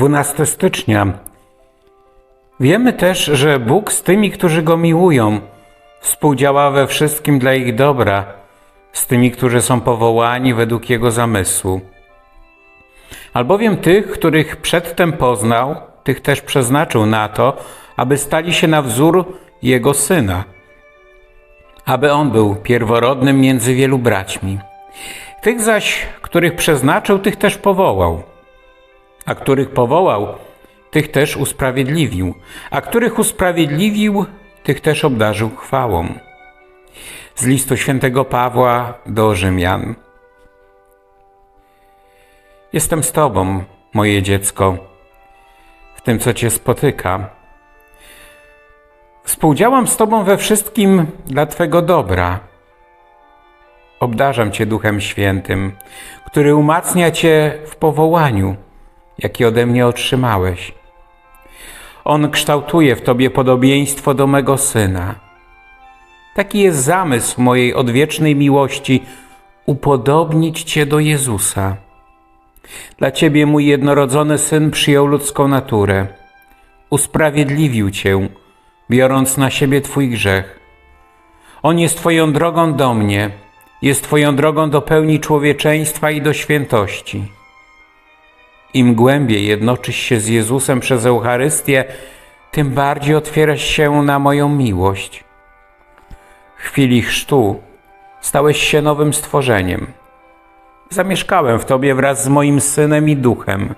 12 stycznia. Wiemy też, że Bóg z tymi, którzy Go miłują, współdziała we wszystkim dla ich dobra, z tymi, którzy są powołani według Jego zamysłu. Albowiem tych, których przedtem poznał, tych też przeznaczył na to, aby stali się na wzór Jego Syna, aby On był pierworodnym między wielu braćmi. Tych zaś, których przeznaczył, tych też powołał. A których powołał, tych też usprawiedliwił. A których usprawiedliwił, tych też obdarzył chwałą. Z listu świętego Pawła do Rzymian. Jestem z Tobą, moje dziecko, w tym, co Cię spotyka. Współdziałam z Tobą we wszystkim dla Twego dobra. Obdarzam Cię Duchem Świętym, który umacnia Cię w powołaniu, jakie ode mnie otrzymałeś. On kształtuje w Tobie podobieństwo do mego Syna. Taki jest zamysł mojej odwiecznej miłości upodobnić Cię do Jezusa. Dla Ciebie mój jednorodzony Syn przyjął ludzką naturę. Usprawiedliwił Cię, biorąc na siebie Twój grzech. On jest Twoją drogą do mnie, jest Twoją drogą do pełni człowieczeństwa i do świętości. Im głębiej jednoczysz się z Jezusem przez Eucharystię, tym bardziej otwierasz się na moją miłość. W chwili chrztu stałeś się nowym stworzeniem. Zamieszkałem w Tobie wraz z moim Synem i Duchem.